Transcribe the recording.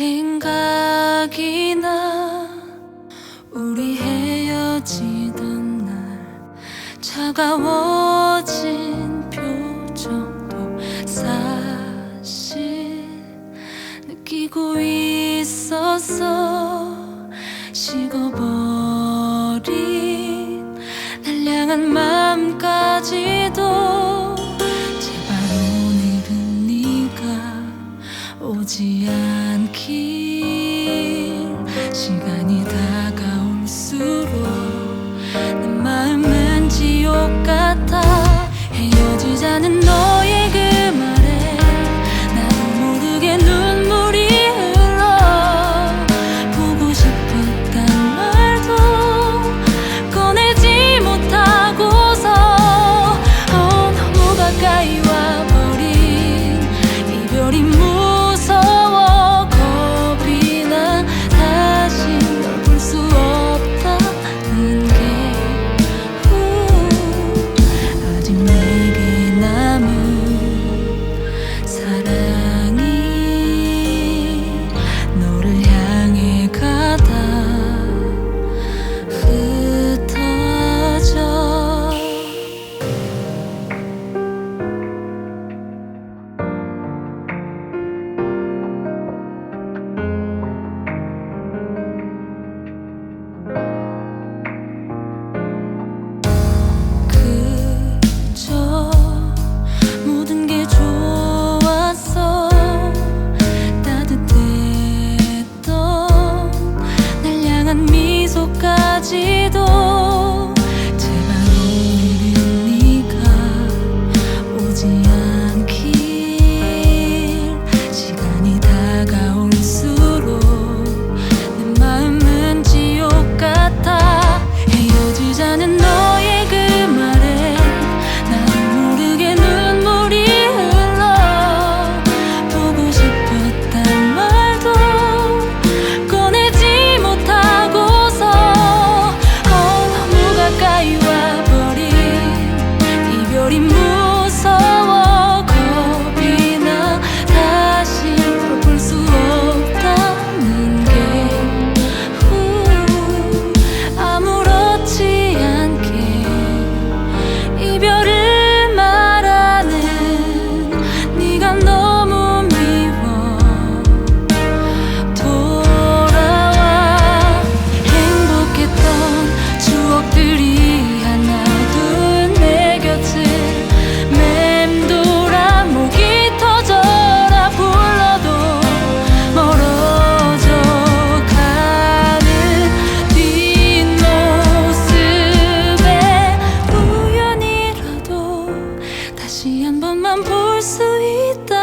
생각이 나. 우리 헤어지던 날 차가워진 표정도 사실 느끼고 있었어 식어버린 날량한 마음까지도 하지 않기 것만 볼 수 있다.